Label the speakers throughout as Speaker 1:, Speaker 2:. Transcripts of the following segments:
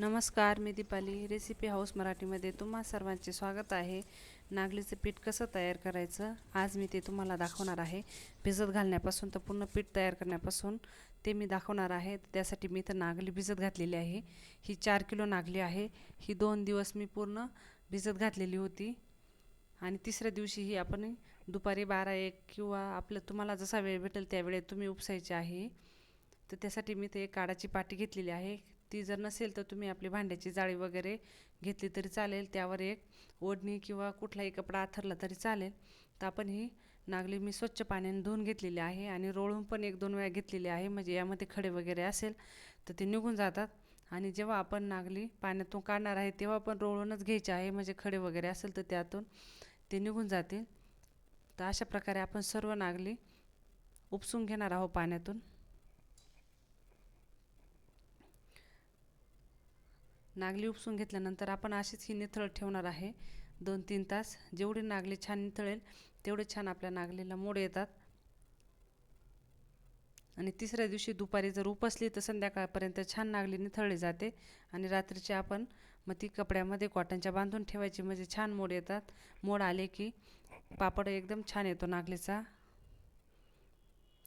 Speaker 1: नमस्कार मी Deepali recipe house मराठीमध्ये तुम्हा सर्वांचे स्वागत आहे. नागलीचं पीठ कसं तयार करायचं आज मी ते तुम्हाला दाखवणार आहे. भिजत घालण्यापासून तर पूर्ण पीठ तयार करण्यापासून ते मी दाखवणार आहे. त्यासाठी मी तर नागली भिजत घातलेली आहे. ही चार किलो नागली आहे. ही दोन दिवस मी पूर्ण भिजत घातलेली होती. आणि तिसऱ्या दिवशी ही आपण दुपारी बारा एक किंवा आपलं तुम्हाला जसा वेळ भेटेल त्यावेळेत तुम्ही उपसायचे आहे. तर त्यासाठी मी ते काडाची पाटी घेतलेली आहे. ती जर नसेल तर तुम्ही आपली भांड्याची जाळी वगैरे घेतली तरी चालेल. त्यावर एक ओढणी किंवा कुठलाही कपडा आथरला तरी चालेल. तर आपण ही नागली मी स्वच्छ पाण्याने धुवून घेतलेली आहे आणि रोळून पण एक दोन वेळा घेतलेली आहे. म्हणजे यामध्ये खडे वगैरे असेल तर ते निघून जातात. आणि जेव्हा आपण नागली पाण्यातून काढणार आहे तेव्हा पण रोळूनच घ्यायचे आहे. म्हणजे खडे वगैरे असेल तर त्यातून ते निघून जातील. तर अशा प्रकारे आपण सर्व नागली उपसून घेणार आहोत पाण्यातून. नागली उपसून घेतल्यानंतर आपण अशीच ही निथळ ठेवणार आहे. दोन तीन तास. जेवढी नागली छान निथळेल तेवढे छान आपल्या नागलीला मोड येतात. आणि तिसऱ्या दिवशी दुपारी जर उपसली तर संध्याकाळपर्यंत छान नागली निथळली जाते. आणि रात्रीची आपण मग ती कपड्यामध्ये कॉटनच्या बांधून ठेवायची म्हणजे छान मोड येतात. मोड आले की पापड एकदम छान येतो नागलीचा.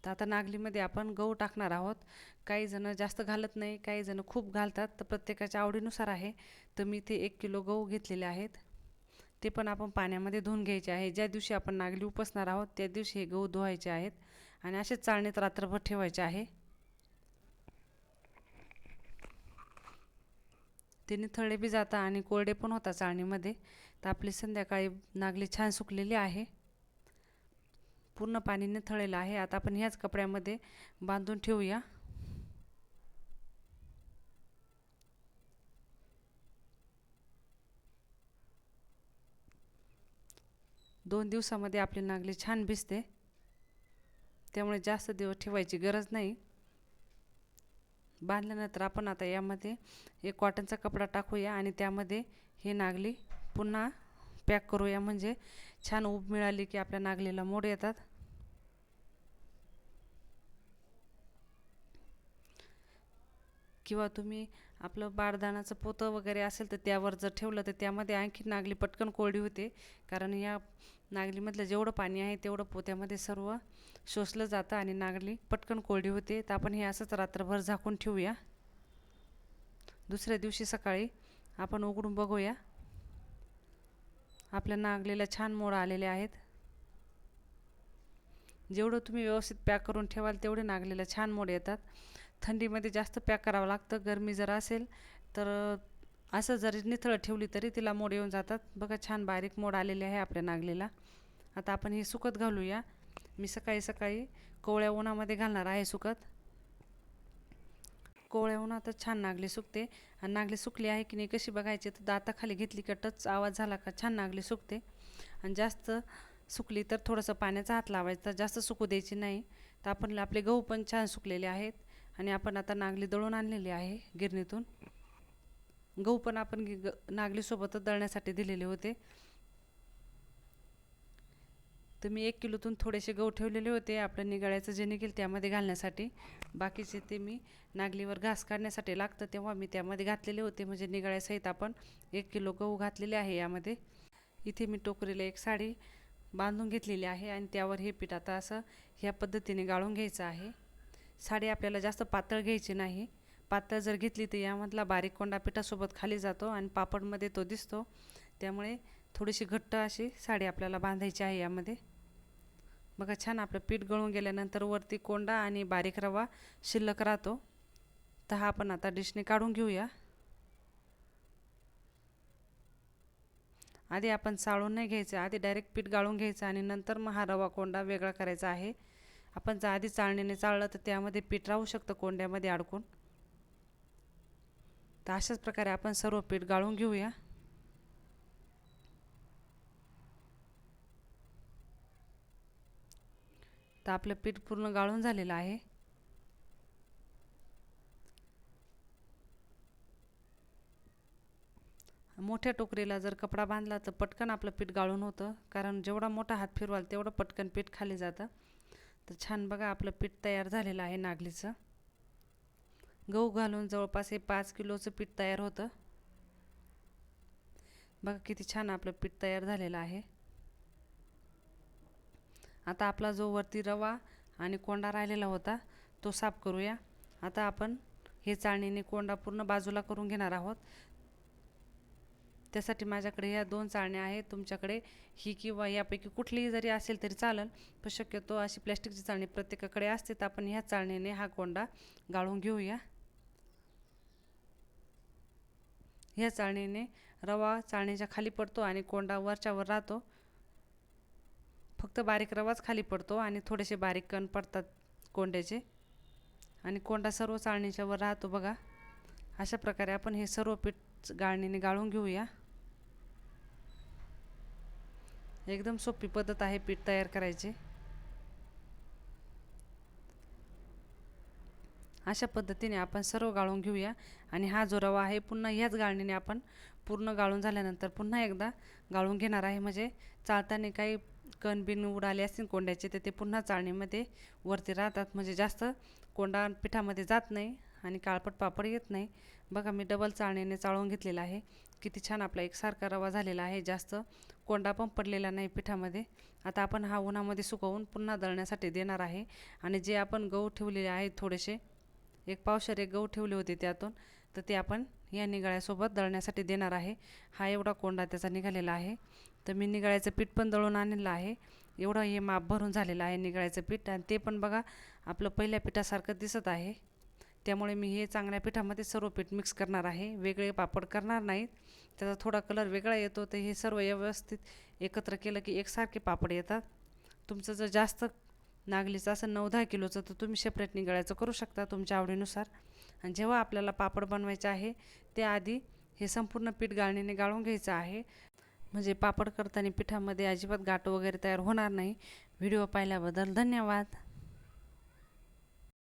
Speaker 1: तर आता नागलीमध्ये आपण गहू टाकणार आहोत. काही जणं जास्त घालत नाही काही जणं खूप घालतात. तर प्रत्येकाच्या आवडीनुसार आहे. तर मी इथे एक किलो गहू घेतलेले आहेत. ते पण आपण पाण्यामध्ये धुवून घ्यायचे आहे. ज्या दिवशी आपण नागली उपसणार आहोत त्या दिवशी हे गहू धुवायचे आहेत आणि असेच चाळणीत रात्रभर ठेवायचे आहे. ते थळे बी जाता आणि कोरडे पण होतात चाळणीमध्ये. तर आपली संध्याकाळी नागली छान सुकलेली आहे. पूर्ण पाणीने निथळलेलं आहे. आता आपण ह्याच कपड्यामध्ये बांधून ठेवूया. दोन दिवसामध्ये आपली नागली छान भिजते. त्यामुळे जास्त दिवस ठेवायची गरज नाही. बांधल्यानंतर आपण आता यामध्ये एक कॉटनचा कपडा टाकूया आणि त्यामध्ये हे नागली पुन्हा पॅक करूया. म्हणजे छान ऊब मिळाली की आपल्या नागलीला. मोड येतात. किंवा तुम्ही आपलं बारदाणाचं पोतं वगैरे असेल तर त्यावर जर ठेवलं तर त्यामध्ये आणखी नागली पटकन कोरडी होते. कारण या नागलीमधलं जेवढं पाणी आहे तेवढं पोत्यामध्ये सर्व शोषलं जातं आणि नागली पटकन कोरडी होते. तर आपण हे असंच रात्रभर झाकून ठेवूया. दुसऱ्या दिवशी सकाळी आपण उघडून बघूया. आपल्या नागलेल्या छान मोड आलेले आहेत. जेवढं तुम्ही व्यवस्थित पॅक करून ठेवाल तेवढे नागलेल्या छान मोड येतात. थंडीमध्ये जास्त पॅक करावं लागतं गरमी जर असेल तर असं जरी निथळं ठेवली तरी तिला मोड येऊन जातात. बघा छान बारीक मोड आलेले आहे आपल्या नागलेला. आता आपण हे सुकत घालूया. मी सकाळी सकाळी कोवळ्या उन्हामध्ये घालणार आहे सुकत. कोवळ्या आता छान नागली सुकते. आणि नागली सुकली आहे की नाही कशी बघायची? तर दाताखाली घेतली का टच आवाज झाला का छान नागली सुकते. आणि जास्त सुकली तर थोडंसं पाण्याचा हात लावायचा जास्त सुकू द्यायची नाही. तर आपण आपले गहू पण छान सुकलेले आहेत. आणि आपण आता नागली दळून आणलेली आहे गिरणीतून. गहू पण आपण ग नागलीसोबतच दळण्यासाठी दिलेले होते. तर मी एक किलोतून थोडेसे गहू ठेवलेले होते आपलं निगाळ्याचं जे निघेल त्यामध्ये घालण्यासाठी. बाकीचे ते मी नागलीवर घास काढण्यासाठी लागतं तेव्हा मी त्यामध्ये घातलेले होते म्हणजे निगाळ्यासहित आपण एक किलो गहू घातलेले आहे यामध्ये. इथे मी टोकरीला एक साडी बांधून घेतलेली आहे आणि त्यावर हे पीठ आता असं ह्या पद्धतीने गाळून घ्यायचं आहे. साडी आपल्याला जास्त पातळ घ्यायची नाही. पातळ जर घेतली तर यामधला बारीक कोंडा पिठासोबत खाली जातो आणि पापडमध्ये तो दिसतो. त्यामुळे थोडीशी घट्ट अशी साडी आपल्याला बांधायची आहे यामध्ये. बघा छान आपलं पीठ गळून गेल्यानंतर वरती कोंडा आणि बारीक रवा शिल्लक राहतो. तर हा आपण आता डिशने काढून घेऊया. आधी आपण चाळून नाही घ्यायचं आधी डायरेक्ट पीठ गाळून घ्यायचं आणि नंतर मग हा रवा कोंडा वेगळा करायचा आहे. आपण जर आधी चाळणीने चाळलं तर त्यामध्ये पीठ राहू शकतं कोंड्यामध्ये अडकून. तर अशाच प्रकारे आपण सर्व पीठ गाळून घेऊया. तर आपलं पीठ पूर्ण गाळून झालेलं आहे. मोठ्या टोकरीला जर कपडा बांधला तर पटकन आपलं पीठ गाळून होतं. कारण जेवढा मोठा हात फिरवाल तेवढं पटकन पीठ खाली जातं. तर छान बघा आपलं पीठ तयार झालेलं आहे नागलीचं. गहू घालून जवळपास हे पाच किलोचं पीठ तयार होतं. बघा किती छान आपलं पीठ तयार झालेलं आहे. आता आपला जो वरती रवा आणि कोंडा राहिलेला होता तो साफ करूया. आता आपण हे चाळणीने कोंडा पूर्ण बाजूला करून घेणार आहोत. त्यासाठी माझ्याकडे ह्या दोन चाळण्या आहेत. तुमच्याकडे ही किंवा यापैकी कुठलीही जरी असेल तरी चालेल पण शक्यतो अशी प्लॅस्टिकची चाळणी प्रत्येकाकडे असते. तर आपण ह्या चाळणीने हा कोंडा गाळून घेऊया. ह्या चाळणीने रवा चाळणीच्या खाली पडतो आणि कोंडा वरच्यावर राहतो. फक्त बारीक रवाच खाली पडतो आणि थोडेसे बारीक कण पडतात कोंड्याचे. आणि कोंडा सर्व चाळणीच्या वर राहतो बघा. अशा प्रकारे आपण हे सर्व पीठ गाळणीने गाळून घेऊया. एकदम सोपी पद्धत आहे पीठ तयार करायची. अशा पद्धतीने आपण सर्व गाळून घेऊया. आणि हा जो रवा आहे पुन्हा ह्याच गाळणीने आपण पूर्ण गाळून झाल्यानंतर पुन्हा एकदा गाळून घेणार आहे. म्हणजे चाळताना काही कण बिन उडाले असतील कोंड्याचे तर ते पुन्हा चाळणीमध्ये वरती राहतात. म्हणजे जास्त कोंडा पिठामध्ये जात नाही आणि काळपट पापड येत नाही. बघा मी डबल चाळणीने चाळून घेतलेला आहे. किती छान आपला एकसारखा रवा झालेला आहे. जास्त कोंडा पण पडलेला नाही पिठामध्ये. आता आपण हा उन्हामध्ये सुकवून पुन्हा दळण्यासाठी देणार आहे. आणि जे आपण गहू ठेवलेले आहेत थोडेसे एक पावशर एक गहू ठेवले होते त्यातून तर ते आपण या निगाळ्यासोबत दळण्यासाठी देणार आहे. हा एवढा कोंडा त्याचा निघालेला आहे. तर मी निगळ्याचं पीठ पण दळून आणलेलं आहे. एवढं हे माप भरून झालेलं आहे निगळ्याचं पीठ आणि ते पण बघा आपलं पहिल्या पिठासारखं दिसत आहे. त्यामुळे मी हे चांगल्या पिठामध्ये सर्व पीठ मिक्स करणार आहे. वेगळे पापड करणार नाहीत. त्याचा थोडा कलर वेगळा येतो. तर हे सर्व व्यवस्थित एकत्र केलं की एकसारखे पापड येतात. तुमचं जर जास्त नागलीचं असं नऊ दहा किलोचं तर तुम्ही सेपरेट निगळायचं करू शकता तुमच्या आवडीनुसार. आणि जेव्हा आपल्याला पापड बनवायचे आहे त्याआधी हे संपूर्ण पीठ गाळणीने गाळून घ्यायचं आहे. म्हणजे पापड करताना पिठामध्ये अजिबात गाठ वगैरे तयार होणार नाही. व्हिडिओ पाहिल्याबद्दल धन्यवाद.